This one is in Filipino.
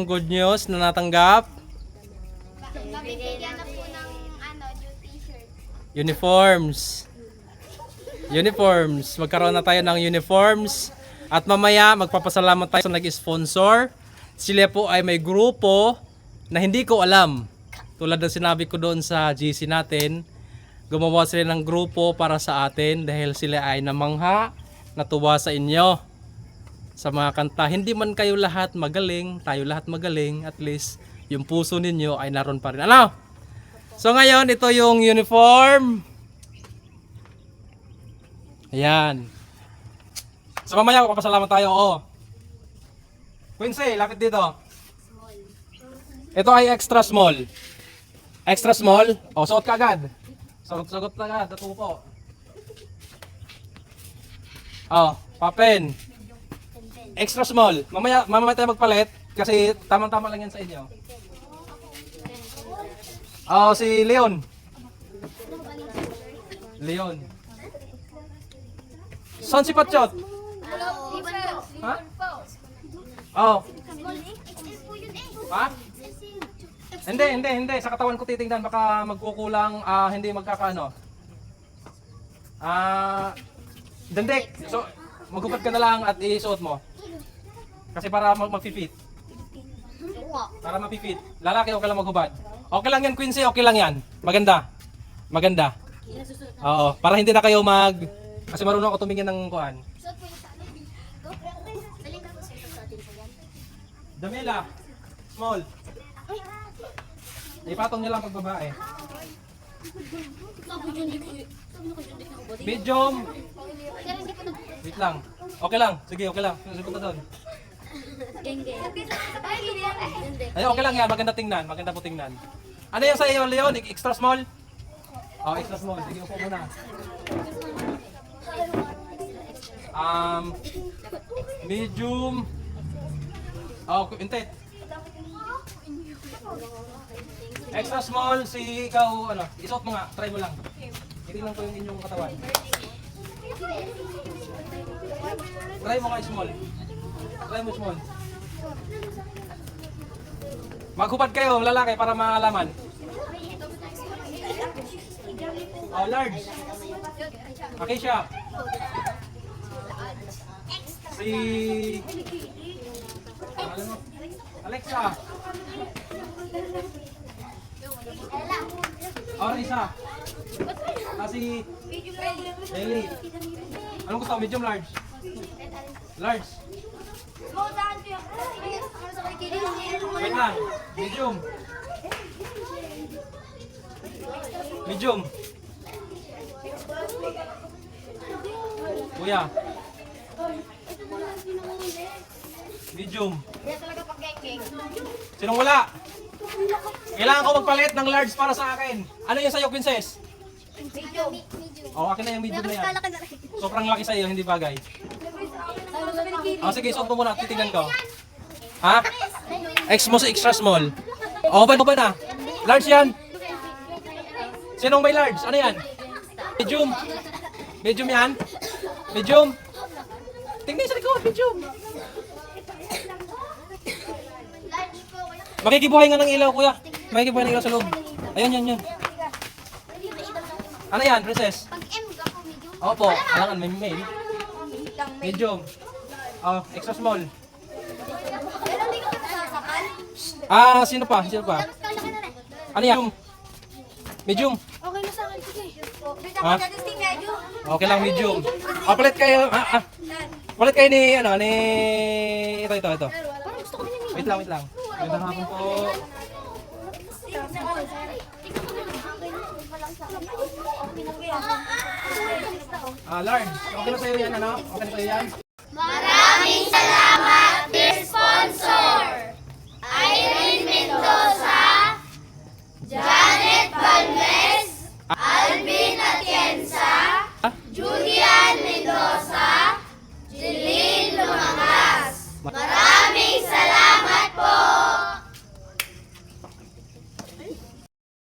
yung good news na natanggap? Nabibigyan na po ng ano, new t-shirt. Uniforms. Uniforms. Magkaroon na tayo ng uniforms. At mamaya, magpapasalamat tayo sa nag-sponsor. Sila po ay may grupo na hindi ko alam. Tulad ng sinabi ko doon sa GC natin, gumawa sila ng grupo para sa atin dahil sila ay namangha, natuwa sa inyo sa mga kanta. Hindi man kayo lahat magaling, tayo lahat magaling, at least yung puso ninyo ay naroon pa rin. Ano? So ngayon, ito yung uniform. Ayan. So mamaya, papasalamat tayo. Oo. Quincy, lapit dito. Ito ay extra small. Extra small. O, suot ka agad. Suot, suot ka agad. Natupo. Oh, papen. Extra small. Mamaya, mamaya tayo magpalit kasi tamang-tama lang yan sa inyo. Oh, si Leon. Leon. Saan si Patsyot? Ha? Oh. Ha? Hindi, hindi, hindi. Sa katawan ko titingnan baka magkukulang, ah, hindi magkakaano. Ah, dandik. So, magupad ka na lang at isuot mo. Kasi para mag mag-fit. Para mapipit. Lalaki okay lang maghubad. Okay lang yan, Quincy. Okay lang yan. Maganda. Maganda. Oo. Para hindi na kayo mag... Kasi marunong ako tumingin ng kuan. Damela. Small. Ipatong niya lang pag babae. Medium. Wait lang. Okay lang. Sige, okay lang. Sige punta doon. Ay, hindi. Hindi. Okay lang yan. Maganda tingnan. Maganda po tingnan. Ano yung sa iyo, Leon? Extra small? Oh, extra small. Sige, upo muna. Um, medium. Oh, intet. Extra small si ikaw, ano, isuot mo nga, try mo lang. Titingnan ko yung inyong katawan. Try mo nga small. Try mo small. Maghubad kayo, lalaki, para maalaman. Oh, large. Okay siya. Si... Alam? Alexa. Oh, isa. Ah, si... Ellie. Anong gusto? Medium large? Large. Wait lang. Medium. Medium. Kuya. Medium. Sinong wala? Kailangan ko magpalit ng large para sa akin. Ano yung sa'yo, princess? Medium. Oh, akin na yung medium na yan. Sobrang laki sa'yo, hindi bagay. Oh, sige, suot mo muna. Titignan ko. Ha? X mo sa extra small. Oh, ba ba na? Large yan. Sinong may large? Ano yan? Medium. Medium yan? Medium. Tingnan sa likod, medium. Makikibuhay nga ng ilaw, kuya. Makikibuhay ng ilaw sa loob. Ayan, yan, yan. Ano yan, princess? Pag M ka po, medium. Opo, kailangan may mail. Medium. Oh, extra small. Pero hindi ka sasakal. Ah, sino pa? Sino pa? Na. Ano yan? Medium. Okay na sa akin, sige. Ha? Okay lang, medium. Oh, palit kayo. Ah, ah. Palit kayo ni, ano, ni... Ito, ito, ito. Parang gusto ko din yung Wait lang, wait lang. Magandang hapon po. Ah, Lord, okay na sa'yo yan, ano? Okay na sa'yo yan? Maraming salamat, dear sponsor!